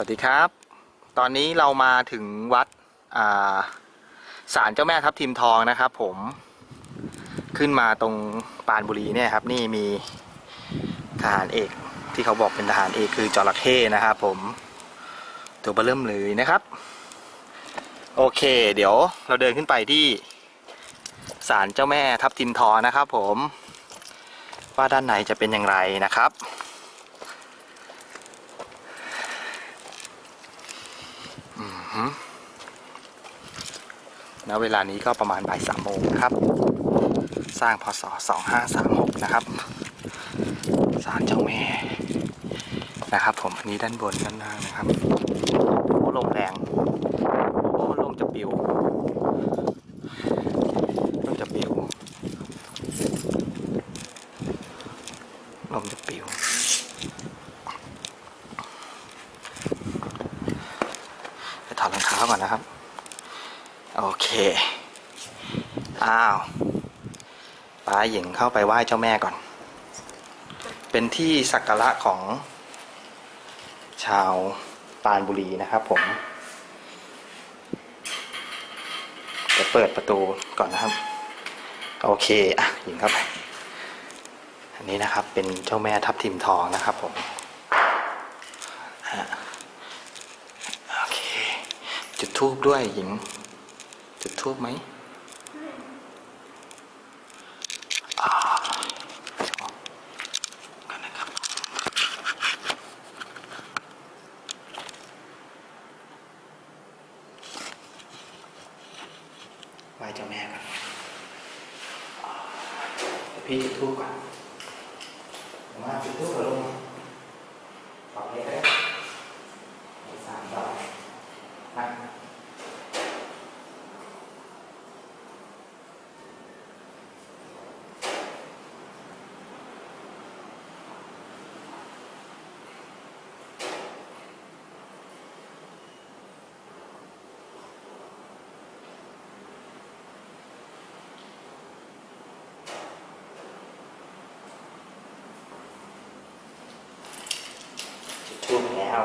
วัสดีครับ ตอนนี้เรามาถึงวัดอ่าศาลเจ้าแม่ทับทิมทองนะครับ ผมขึ้นมาตรงปานบุรีเนี่ยครับ นี่มีทหารเอกที่เขาบอกเป็นทหารเอกคือจระเข้นะครับผมตัวเบอร์เริ่มเลยนะครับ โอเค เดี๋ยวเราเดินขึ้นไปที่ศาลเจ้าแม่ทับทิมทองนะครับ ผมว่าด้านในจะเป็นอย่างไรนะครับ ณเวลานี้ก็ประมาณบ่ายสามโมงนะครับ สร้างพศ 2536 นะครับศาลเจ้าแม่นะครับ ผมอันนี้ด้านบนด้านล่างนะครับโอ้ลมแรงโอ้ลมจะปิวลมจะปิวลมจะปิวไปถอดรองเท้าก่อนนะครับ โอเค อ้าวป้าหญิงเข้าไปไหว้เจ้าแม่ก่อน เป็นที่สักการะของ ชาวปานบุรีนะครับผมจะเปิดประตูก่อนนะครับ โอเค อะ หญิงเข้าไป อันนี้นะครับเป็นเจ้าแม่ทับทิมทองนะครับผมฮะโอเคจุดทูบด้วยหญิง จุดทูบไหมอ่าก่อนนะครับไหวเจ้าแม่กันอ่าเดี๋ยวพี่จุดทูบก่อนมาจุดทูบก่อนลงต่อไปก็ได้ จุดทูบแล้ว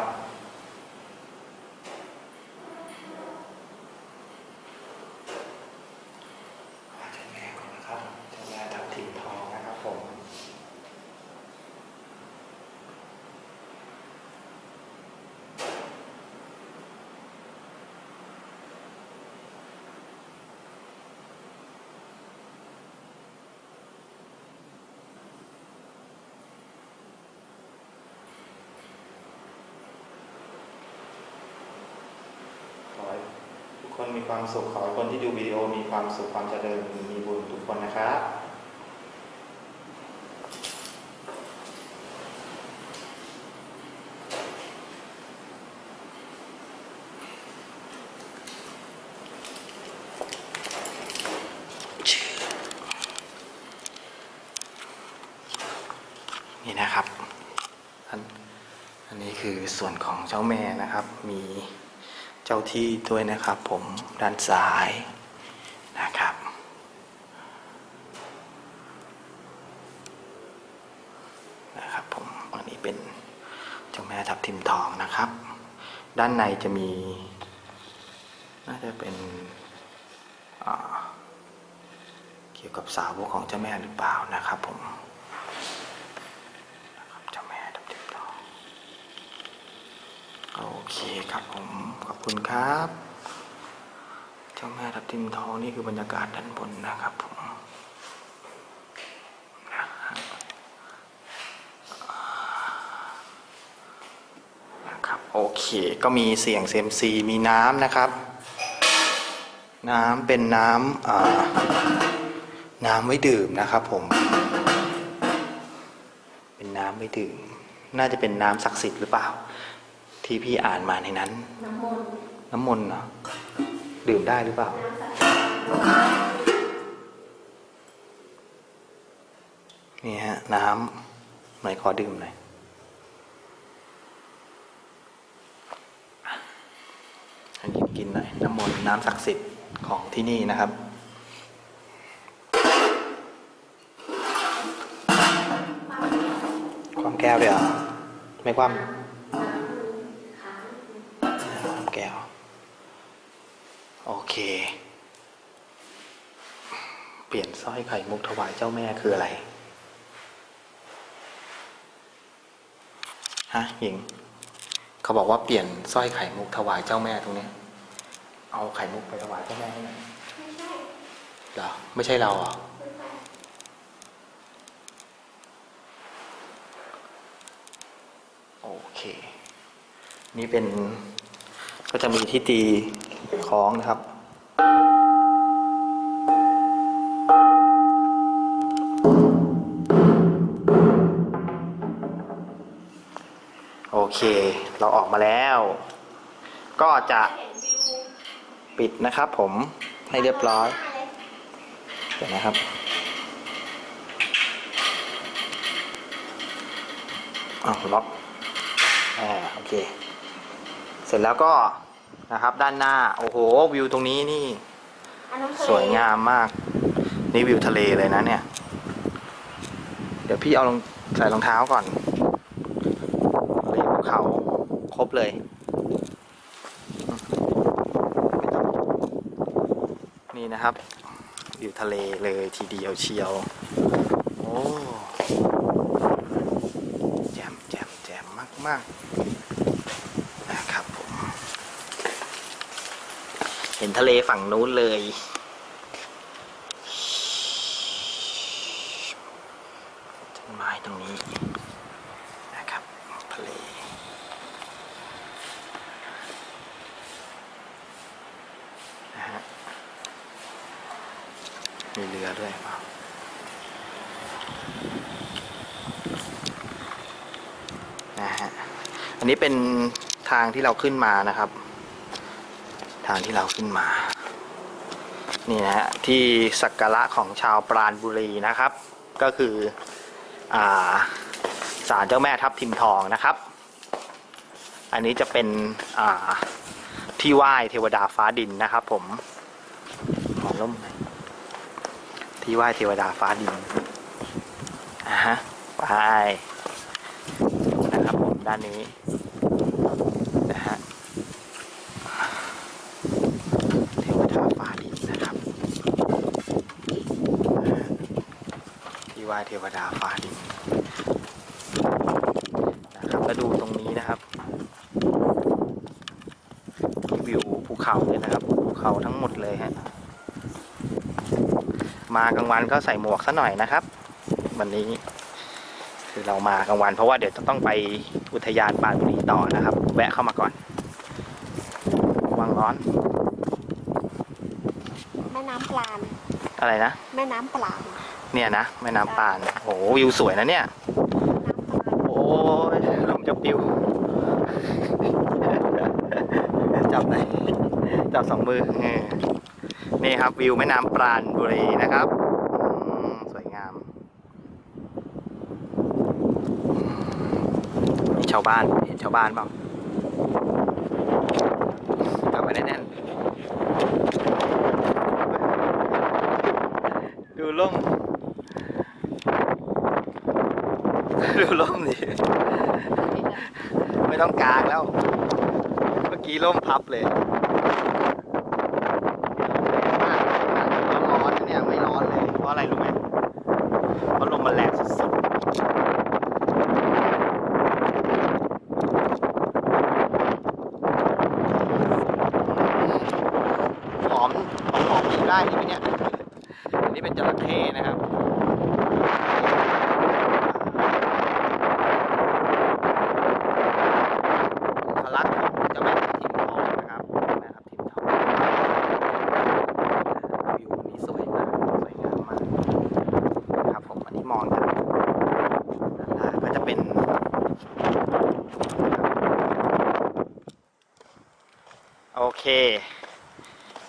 ไหว้เจ้าแม่ก่อนนะครับเจ้าแม่ทับทิมทองนะครับผม ขอให้ทุก คนมีความสุขขอให้คนที่ดูวิดีโอมีความสุขความเจริญมีบุญทุกคนนะครับนี่นะครับ อันอันนี้คือส่วนของเจ้าแม่นะครับ มี เจ้าที่ด้วยนะครับผมด้านซ้ายนะครับ นะครับผมอันนี้เป็นเจ้าแม่ทับทิมทองนะครับ ด้านในจะมี น่าจะเป็นเกี่ยวกับสาวกของเจ้าแม่หรือเปล่านะครับผมนะครับเจ้าแม่ทับทิมทอง โอ เคครับผม ขอบคุณครับ เจ้าแม่ทับทิมทองนี่คือบรรยากาศด้านบนนะครับผมนะครับ โอเค ก็มีเสียงเซมซีมีน้ำนะครับ น้ำเป็นน้ำน้ำไว้ดื่มนะครับผม เป็นน้ำไว้ดื่ม น่าจะเป็นน้ำศักดิ์สิทธิ์หรือเปล่า ที่พี่อ่านมาในนั้นน้ำมนต์น้ำมนต์เหรอดื่มได้หรือเปล่า นี่ฮะ น้ำไหนขอดื่มหน่อยอันนี้กินหน่อยน้ำมนต์น้ำศักดิ์สิทธิ์ของที่นี่นะครับความแก้วเลยเหรอไม่ความ สร้อยไข่มุกถวายเจ้าแม่คืออะไรฮะหญิง เขาบอกว่าเปลี่ยนสร้อยไข่มุกถวายเจ้าแม่ตรงเนี้ยเอาไข่มุกไปถวายเจ้าแม่ให้หน่อยไม่ใช่เหรอไม่ใช่เราเหรอคุณไปโอเค นี่เป็นก็จะมีที่ตีคล้องนะครับ เค เราออกมาแล้ว ก็จะปิดนะครับผมให้เรียบร้อยเดี๋ยวนะครับ อ้าวล็อกอ่าโอเค เสร็จแล้วก็นะครับด้านหน้า โอ้โห วิวตรงนี้นี่ สวยงามมาก นี่วิวทะเลเลยนะเนี่ย เดี๋ยวพี่เอารองใส่รองเท้าก่อนทะเลภูเขาครบ เลยนี่นะครับวิวทะเลเลยทีเดียวเชียว โอ้แจ่มแจ่มแจ่มมากมากๆนะครับผม เห็นทะเลฝั่งนู้นเลยต้นไม้ตรงนี้นะครับ ทะเล นะฮะ มีเรือด้วยนะฮะอันนี้เป็นทางที่เราขึ้นมานะครับ ทางที่เราขึ้นมา นี่นะฮะที่สักการะของชาวปราณบุรีนะครับ ก็คืออ่าศาลเจ้าแม่ทับทิมทองนะครับ อันนี้จะเป็นอ่าที่ไหว้เทวดาฟ้าดินนะครับผม ขอร่มหน ที่ไหว้เทวดาฟ้าดินอ่าฮะไปนะครับผมด้านนี้นะฮะเทวดาฟ้าดินนะครับที่ไหว้เทวดาฟ้าดินนะครับแล้วดูตรงนี้นะครับวิวภูเขาเลยนะครับภูเขาทั้งหมดเลยฮะ มากลางวันก็ใส่หมวกซะหน่อยนะครับ วันนี้ คือเรามากลางวัน เพราะว่าเดี๋ยวจะต้องไปอุทยานปรานบุรีต่อนะครับ แวะเข้ามาก่อนระวังร้อน แม่น้ำปลานอะไรนะ แม่น้ำปลานเนี่ยนะแม่น้ำปานโอ้โหวิวสวยนะเนี่ยโอ้ยลมจะปิวจับไหนอยจับสองมือเออ นี่ครับวิวแม่น้ำปราณบุรีนะครับสวยงามนี่ชาวบ้านเห็นชาวบ้านเปล่าจับไว้แน่นๆดูล่มดูล่มดิไม่ต้องกางแล้ว เมื่อกี้ล่มพับเลยร้อนๆเนี่ยไม่ร้อนเลย เพราะอะไรรู้ไหมเพราะลมมันแรงสุดๆหอมหอมกินได้ใช่ไหมเนี่ย อันนี้เป็นจระเข้นะครับ พลักษณ์ของเจ้าแม่ทับทิมทองนะครับแม่ทับทิมทองวิวนี้สวยมากสวยงามมากนะครับผมอันนี้มองจากด้านล่างก็จะเป็นโอ เค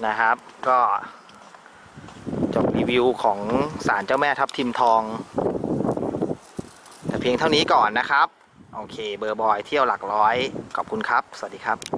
นะครับ ก็จบรีวิวของศาลเจ้าแม่ทับทิมทอง แต่เพียงเท่านี้ก่อนนะครับ โอเค เบอร์บอยเที่ยวหลักร้อย ขอบคุณครับ สวัสดีครับ